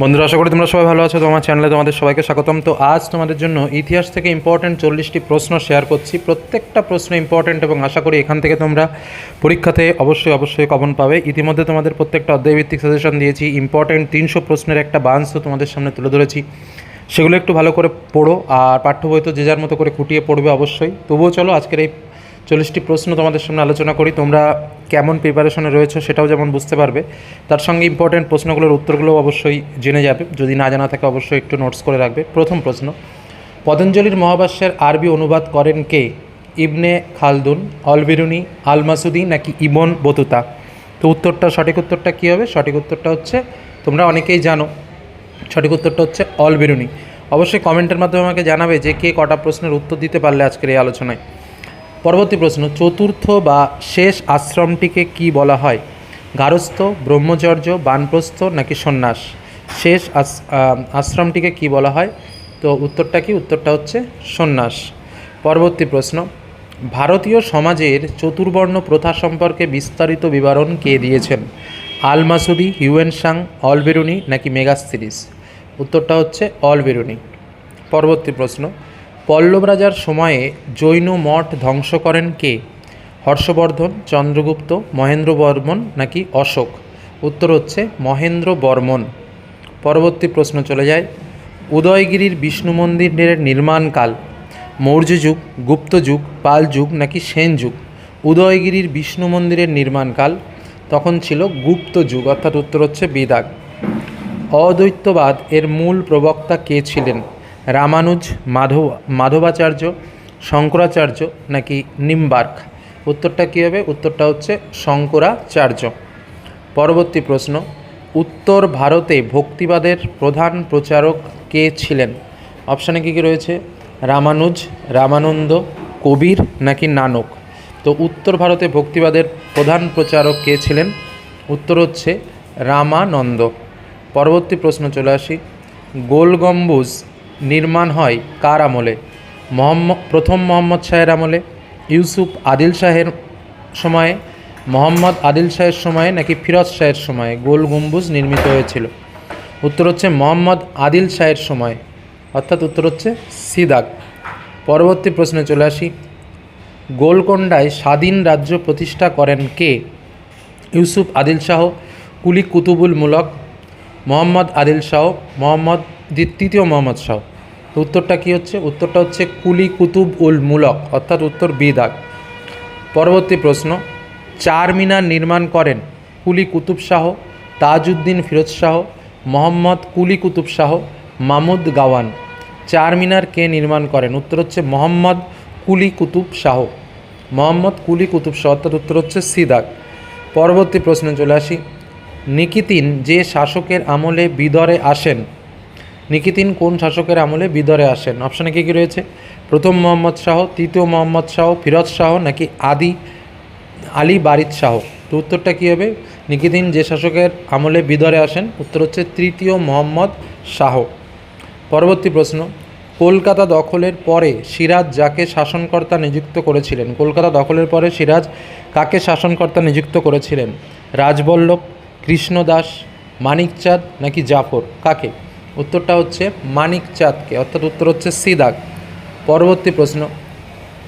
বন্ধুরা, আশা করি তোমরা সবাই ভালো আছো। তোমার চ্যানেলে তোমাদের সবাইকে স্বাগতম। তো আজ তোমাদের জন্য ইতিহাস থেকে ইম্পর্টেন্ট চল্লিশটি প্রশ্ন শেয়ার করছি। প্রত্যেকটা প্রশ্ন ইম্পর্টেন্ট এবং আশা করি এখান থেকে তোমরা পরীক্ষাতে অবশ্যই অবশ্যই কমন পাবে। ইতিমধ্যে তোমাদের প্রত্যেকটা অধ্যায়ভিত্তিক সাজেশন দিয়েছি। ইম্পর্টেন্ট তিনশো প্রশ্নের একটা বান্স তোমাদের সামনে তুলে ধরেছি। সেগুলো একটু ভালো করে পড়ো, আর পাঠ্য বই তো যে যার মতো করে খুঁটিয়ে পড়বে অবশ্যই। তবুও চলো, আজকের এই চল্লিশটি প্রশ্ন তোমাদের সামনে আলোচনা করি। তোমরা কেমন প্রিপারেশনে রয়েছো সেটাও যেমন বুঝতে পারবে। তার সঙ্গে ইম্পর্টেন্ট প্রশ্নগুলোর উত্তরগুলো অবশ্যই জেনে যাবে। যদি না জানা থাকে অবশ্যই একটু নোটস করে রাখবে। প্রথম প্রশ্ন, পতঞ্জলির মহাভাষ্যের আরবি অনুবাদ করেন কে? ইবনে খালদুন, অলবিরুনি আল মাসুদি নাকি ইবন বতুতা? তো উত্তরটা, সঠিক উত্তরটা কী হবে? সঠিক উত্তরটা হচ্ছে, তোমরা অনেকেই জানো, সঠিক উত্তরটা হচ্ছে অলবিরুনি। অবশ্যই কমেন্টের মাধ্যমে আমাকে জানাবে যে কে কটা প্রশ্নের উত্তর দিতে পারলে আজকের এই আলোচনায়। পরবর্তী প্রশ্ন, চতুর্থ বা শেষ আশ্রমটিকে কি বলা হয়? গারস্থ, ব্রহ্মচর্য, বানপ্রস্থ নাকি সন্ন্যাস? শেষ আশ্রমটিকে কি বলা হয়? তো উত্তরটা কি? উত্তরটা হচ্ছে সন্ন্যাস। পরবর্তী প্রশ্ন, ভারতীয় সমাজের চতুর্বর্ণ প্রথা সম্পর্কে বিস্তারিত বিবরণ কে দিয়েছেন? Al Masudi Hiuen Tsang Al Biruni নাকি মেগাস্তিরিস? উত্তরটা হচ্ছে অল বেরুনি পরবর্তী প্রশ্ন পল্লব রাজার সময়ে জৈন মঠ ধ্বংস করেন কে? হর্ষবর্ধন, চন্দ্রগুপ্ত, মহেন্দ্র বর্মন নাকি অশোক? উত্তর হচ্ছে মহেন্দ্র বর্মন। পরবর্তী প্রশ্ন চলে যায়, উদয়গিরির বিষ্ণু মন্দিরের নির্মাণকাল মৌর্য যুগ, গুপ্ত যুগ, পাল যুগ নাকি সেন যুগ? উদয়গিরির বিষ্ণু মন্দিরের নির্মাণকাল তখন ছিল গুপ্ত যুগ, অর্থাৎ উত্তর হচ্ছে বিদাগ। অদ্বৈতবাদ এর মূল প্রবক্তা কে ছিলেন? রামানুজ, মাধব, মাধবাচার্য, শঙ্করাচার্য নাকি নিম্বার্ক? উত্তরটা কী হবে? উত্তরটা হচ্ছে শঙ্করাচার্য। পরবর্তী প্রশ্ন, উত্তর ভারতে ভক্তিবাদের প্রধান প্রচারক কে ছিলেন? অপশানে কী কী রয়েছে? রামানুজ, রামানন্দ, কবির নাকি নানক? তো উত্তর ভারতে ভক্তিবাদের প্রধান প্রচারক কে ছিলেন? উত্তর হচ্ছে রামানন্দ। পরবর্তী প্রশ্ন চলে আসি। গোল গম্বুজ নির্মাণ হয় কার আমলে? মোহাম্মদ, প্রথম মোহাম্মদ শাহের আমলে? ইউসুফ আদিল শাহের সময়ে? মোহাম্মদ আদিল শাহের সময়ে নাকি ফিরোজ শাহের সময়ে গোল গম্বুজ নির্মিত হয়েছিল? উত্তর হচ্ছে মোহাম্মদ আদিল শাহের সময়। অর্থাৎ উত্তর হচ্ছে সিদাক। পরবর্তী প্রশ্নে চলে আসি। গোলকোন্ডায় স্বাধীন রাজ্য প্রতিষ্ঠা করেন কে? ইউসুফ আদিল শাহ, কুলি কুতুবুল মুলক, মোহাম্মদ আদিল শাহ, মোহাম্মদ তৃতীয় মোহাম্মদ শাহ। তো উত্তরটা কী হচ্ছে? উত্তরটা হচ্ছে কুলি কুতুব উল মুলক, অর্থাৎ উত্তর বিদাগ পরবর্তী প্রশ্ন, চার মিনার নির্মাণ করেন কুলি কুতুব শাহ, তাজউদ্দিন ফিরোজ শাহ, মোহাম্মদ কুলি কুতুব শাহ, মামুদ গাওয়ান। চার মিনার কে নির্মাণ করেন? উত্তর হচ্ছে মোহাম্মদ কুলি কুতুব শাহ। মোহাম্মদ কুলি কুতুব শাহ, অর্থাৎ উত্তর হচ্ছে সিদাক পরবর্তী প্রশ্নে চলে আসি। নিকিতিন যে শাসকের আমলে বিদরে আসেন নিকিতিন কোন শাসকের আমলে বিদরে আসেন? অপশানে কী কী রয়েছে? প্রথম মোহাম্মদ শাহ, তৃতীয় মোহাম্মদ শাহ, ফিরোজ শাহ নাকি আদি আলী বারিদ শাহ? তো উত্তরটা কী হবে? নিকিতিন যে শাসকের আমলে বিদরে আসেন, উত্তর হচ্ছে তৃতীয় মোহাম্মদ শাহ। পরবর্তী প্রশ্ন, কলকাতা দখলের পরে সিরাজ যাকে শাসনকর্তা নিযুক্ত করেছিলেন? কলকাতা দখলের পরে সিরাজ কাকে শাসনকর্তা নিযুক্ত করেছিলেন? রাজবল্লভ, কৃষ্ণদাস, মানিকচাঁদ নাকি জাফর? কাকে? উত্তরটা হচ্ছে মানিকচাঁদকে, অর্থাৎ উত্তর হচ্ছে সিদাক। পরবর্তী প্রশ্ন,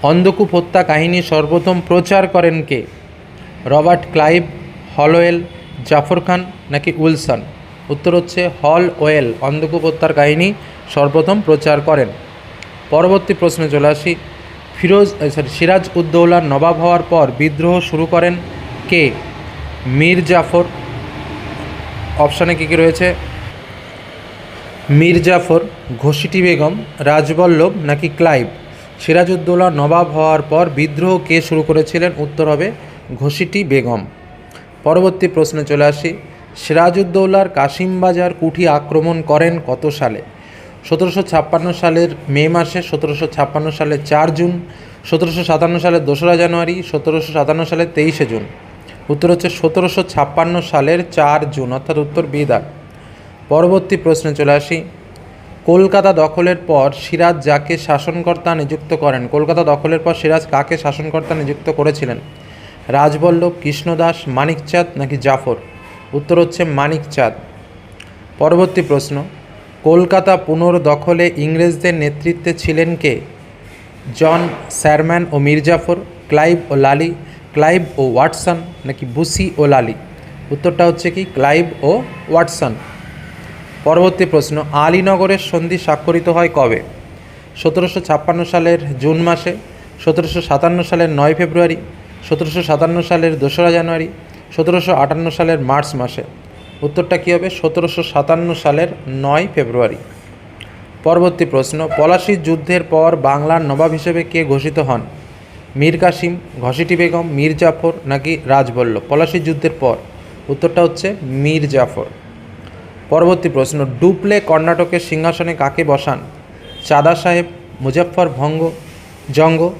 অন্ধকূপ হত্যা কাহিনী সর্বপ্রথম প্রচার করেন কে? Robert Clive, Holwell, Jafar Khan নাকি উইলসন? উত্তর হচ্ছে হল ওয়েল অন্ধকূপ হত্যার কাহিনী সর্বপ্রথম প্রচার করেন। পরবর্তী প্রশ্নে চলে আসি, ফিরোজ সরি সিরাজ উদ্দৌলার নবাব হওয়ার পর বিদ্রোহ শুরু করেন কে? মীর জাফর। অপশানে কী কী রয়েছে? মীর জাফর, ঘোষিটি বেগম, রাজবল্লভ নাকি ক্লাইভ? সিরাজউদ্দৌলা নবাব হওয়ার পর বিদ্রোহ কে শুরু করেছিলেন? উত্তর হবে ঘোষিটি বেগম। পরবর্তী প্রশ্নে চলে আসি। সিরাজউদ্দৌলার কাশিমবাজার কুঠি আক্রমণ করেন কত সালে? সতেরোশো ছাপ্পান্ন সালের মে মাসে, সতেরোশো ছাপ্পান্ন সালের চার জুন, সতেরোশো সাতান্ন সালের দোসরা জানুয়ারি, সতেরোশো সাতান্ন সালের তেইশে জুন। উত্তর হচ্ছে সতেরোশো ছাপ্পান্ন সালের চার জুন, অর্থাৎ উত্তর বিদাগ পরবর্তী প্রশ্নে চলে আসি। কলকাতা দখলের পর সিরাজ যাকে শাসনকর্তা নিযুক্ত করেন, কলকাতা দখলের পর সিরাজ কাকে শাসনকর্তা নিযুক্ত করেছিলেন? রাজবল্লভ কৃষ্ণদাস মানিকচাঁদ নাকি জাফর? উত্তর হচ্ছে মানিকচাঁদ পরবর্তী প্রশ্ন, কলকাতা পুনর্দখলে ইংরেজদের নেতৃত্বে ছিলেন কে? জন স্যারম্যান ও মির্জাফর ক্লাইভ ও লালি, ক্লাইভ ও ওয়াটসন নাকি বুসি ও লালি? উত্তরটা হচ্ছে কি, ক্লাইভ ও ওয়াটসন। পরবর্তী প্রশ্ন, আলীনগরের সন্ধি স্বাক্ষরিত হয় কবে? সতেরোশো ছাপ্পান্ন সালের জুন মাসে, সতেরোশো সাতান্ন সালের নয় ফেব্রুয়ারি, সতেরোশো সাতান্ন সালের দোসরা জানুয়ারি, সতেরোশো আটান্ন সালের মার্চ মাসে। উত্তরটা কী হবে? সতেরোশো সাতান্ন সালের নয় ফেব্রুয়ারি। পরবর্তী প্রশ্ন পলাশির যুদ্ধের পর বাংলার নবাব হিসেবে কে ঘোষিত হন? মীর কাসিম ঘসিটি বেগম, মীর জাফর নাকি রাজবল্লভ? পলাশির যুদ্ধের পর। উত্তরটা হচ্ছে মীর জাফর। পরবর্তী প্রশ্ন, ডুপ্লে কর্ণাটকের সিংহাসনে কাকে বসান? চাঁদা সাহেব, মুজফ্ফর ভঙ্গ, জঙ্গ,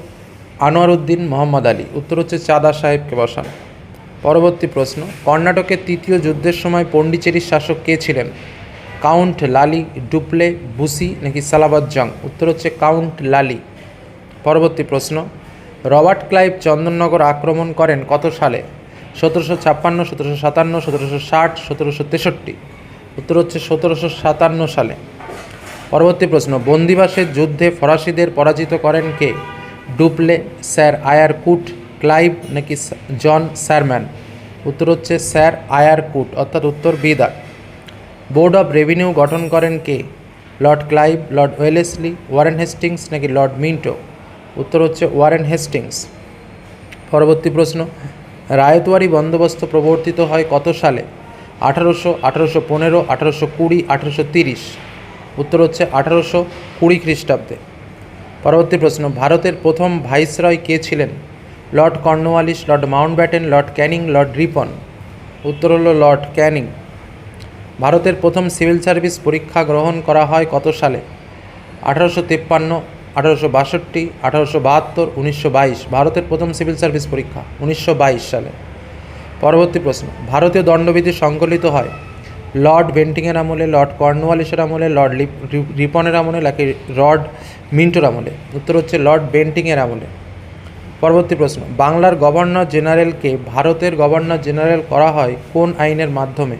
আনোয়ার উদ্দিন, মোহাম্মদ আলী। উত্তর হচ্ছে চাঁদা সাহেবকে বসান। পরবর্তী প্রশ্ন, কর্ণাটকের তৃতীয় যুদ্ধের সময় পণ্ডিচেরির শাসক কে ছিলেন? কাউন্ট লালি, ডুপ্লে, বুসি নাকি সালাবাদ জং? উত্তর হচ্ছে কাউন্ট লালি। পরবর্তী প্রশ্ন, রবার্ট ক্লাইভ চন্দননগর আক্রমণ করেন কত সালে? সতেরোশো ছাপ্পান্ন, সতেরোশো সাতান্ন, সতেরোশো ষাট, সতেরোশো তেষট্টি। উত্তর হচ্ছে সতেরোশো সাতান্ন সালে। পরবর্তী প্রশ্ন বন্দিবাসের যুদ্ধে ফরাসিদের পরাজিত করেন কে? ডুপ্লে, স্যার আয়ার কুট ক্লাইভ নাকি জন স্যারম্যান উত্তর হচ্ছে স্যার আয়ার কুট অর্থাৎ উত্তর বিদার। বোর্ড অফ রেভিনিউ গঠন করেন কে? Lord Clive, Lord Wellesley, Warren Hastings নাকি লর্ড মিন্টো? উত্তর হচ্ছে ওয়ারেন হেস্টিংস। পরবর্তী প্রশ্ন, রায়তওয়ারি বন্দোবস্ত প্রবর্তিত হয় কত সালে? আঠারোশো আঠারোশো পনেরো, আঠারোশো কুড়ি, আঠারোশো তিরিশ। উত্তর হচ্ছে আঠারোশো কুড়ি খ্রিস্টাব্দে। পরবর্তী প্রশ্ন, ভারতের প্রথম ভাইসরয় কে ছিলেন? Lord Cornwallis, Lord Mountbatten, Lord Canning, Lord Ripon. উত্তর হল লর্ড ক্যানিং। ভারতের প্রথম সিভিল সার্ভিস পরীক্ষা গ্রহণ করা হয় কত সালে? আঠারোশো তিপ্পান্ন, আঠারোশো বাষট্টি, আঠারোশো বাহাত্তর, উনিশশো বাইশ। ভারতের প্রথম সিভিল সার্ভিস পরীক্ষা, উনিশশো বাইশ সালে। পরবর্তী প্রশ্ন। ভারতীয় দণ্ডবিধি সংকলিত হয়। লর্ড বেন্টিংয়ের আমলে, লর্ড কর্নওয়ালিসের আমলে, লর্ড রিপনের আমলে নাকি লর্ড মিন্টোর আমলে? উত্তর হচ্ছে লর্ড বেন্টিংয়ের আমলে। পরবর্তী প্রশ্ন। বাংলার গভর্নর জেনারেলকে ভারতের গভর্নর জেনারেল করা হয় কোন আইনের মাধ্যমে?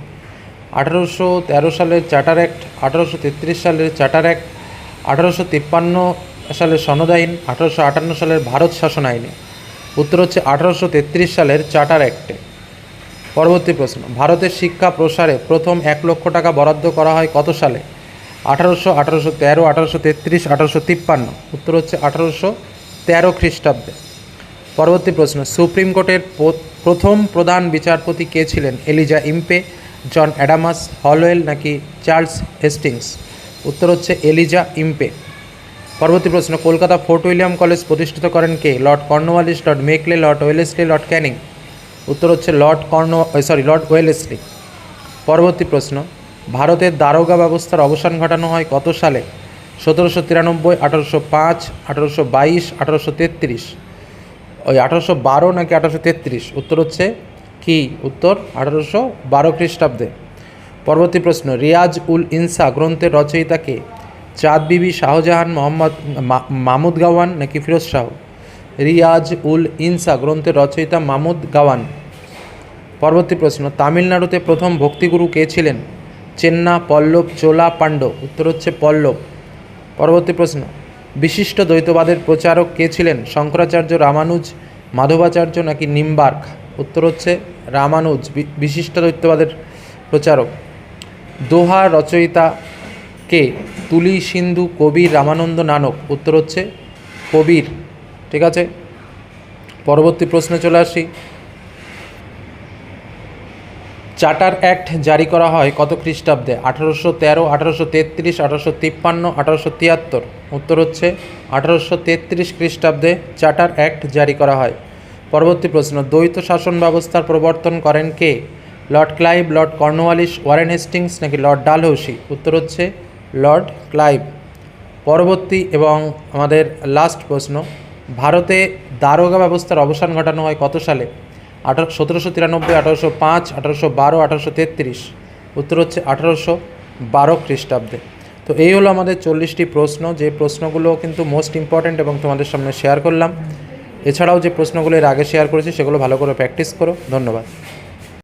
আঠারোশো তেরো সালের চার্টার অ্যাক্ট, আঠারোশো তেত্রিশ সালের চার্টার অ্যাক্ট, আঠারোশো তিপ্পান্ন সালের সনদ আইন, আঠারোশো আটান্ন সালের ভারত শাসন আইনে। উত্তর হচ্ছে আঠারোশো তেত্রিশ সালের চার্টার অ্যাক্টে। পরবর্তী প্রশ্ন, ভারতের শিক্ষা প্রসারে প্রথম এক লক্ষ টাকা বরাদ্দ করা হয় কত সালে? আঠারোশো আঠারোশো তেরো, আঠারোশো তেত্রিশ, আঠারোশো তিপ্পান্ন। উত্তর হচ্ছে আঠারোশো তেরো খ্রিস্টাব্দে। পরবর্তী প্রশ্ন, সুপ্রিম কোর্টের প্রথম প্রধান বিচারপতি কে ছিলেন? Elijah Impey, John Adams Holwell নাকি চার্লস হেস্টিংস? উত্তর হচ্ছে এলিজা ইম্পে। পরবর্তী প্রশ্ন, কলকাতা ফোর্ট উইলিয়াম কলেজ প্রতিষ্ঠিত করেন কে? Lord Cornwallis, Lord Macaulay, Lord Wellesley, Lord Canning. উত্তর হচ্ছে Lord Corn sorry Lord Wellesley. পরবর্তী প্রশ্ন, ভারতের দারোগা ব্যবস্থার অবসান ঘটানো হয় কত সালে? সতেরোশো তিরানব্বই, আঠারোশো পাঁচ, আঠারোশো বাইশ, আঠারোশো তেত্রিশ। ওই আঠারোশো বারো নাকি আঠারোশো তেত্রিশ? উত্তর হচ্ছে কি? উত্তর, আঠারোশো বারো খ্রিস্টাব্দে। পরবর্তী প্রশ্ন, রিয়াজ উল ইনসা গ্রন্থের রচয়িতাকে চাঁদ বিবি শাহজাহান মোহাম্মদ, মা- মামুদ গাওয়ান নাকি ফিরোজ শাহ? রিয়াজ উল ইনসা গ্রন্থের রচয়িতা মামুদ গাওয়ান। পরবর্তী প্রশ্ন, তামিলনাড়ুতে প্রথম ভক্তিগুরু কে ছিলেন? চেন্না, পল্লব, চোলা পাণ্ড উত্তর হচ্ছে পল্লব। পরবর্তী প্রশ্ন, বিশিষ্ট দ্বৈতবাদের প্রচারক কে ছিলেন? শঙ্করাচার্য রামানুজ, মাধবাচার্য নাকি নিম্বার্ক? উত্তর হচ্ছে রামানুজ বিশিষ্ট দ্বৈতবাদের প্রচারক। দোহা রচয়িতা কে? তুলি সিন্ধু কবির রামানন্দ নানক। উত্তর হচ্ছে কবির। ঠিক আছে? পরবর্তী প্রশ্নে চলে আসি। চার্টার অ্যাক্ট জারি করা হয় কত খ্রিস্টাব্দে? আঠারোশো তেরো, আঠারোশো তেত্রিশ, আঠারোশো তিপ্পান্ন, আঠারোশো তিয়াত্তর। উত্তর হচ্ছে আঠারোশো তেত্রিশ খ্রিস্টাব্দে চার্টার অ্যাক্ট জারি করা হয়। পরবর্তী প্রশ্ন, দ্বৈত শাসন ব্যবস্থার প্রবর্তন করেন কে? Lord Clive, Lord Cornwallis Warren Hastings নাকি লর্ড ডালহৌসি? উত্তর হচ্ছে লর্ড ক্লাইভ। পরবর্তী এবং আমাদের লাস্ট প্রশ্ন ভারতে দারোগা ব্যবস্থার অবসান ঘটানো হয় কত সালে? আঠারো, সতেরোশো তিরানব্বই, আঠারোশো পাঁচ, আঠারোশো বারো, আঠারোশো তেত্রিশ। উত্তর হচ্ছে আঠারোশো বারো খ্রিস্টাব্দে। তো এই হলো আমাদের চল্লিশটি প্রশ্ন। যে প্রশ্নগুলো কিন্তু মোস্ট ইম্পর্ট্যান্ট এবং তোমাদের সামনে শেয়ার করলাম। এছাড়াও যে প্রশ্নগুলো এর আগে শেয়ার করেছি, সেগুলো ভালো করে প্র্যাকটিস করো। ধন্যবাদ।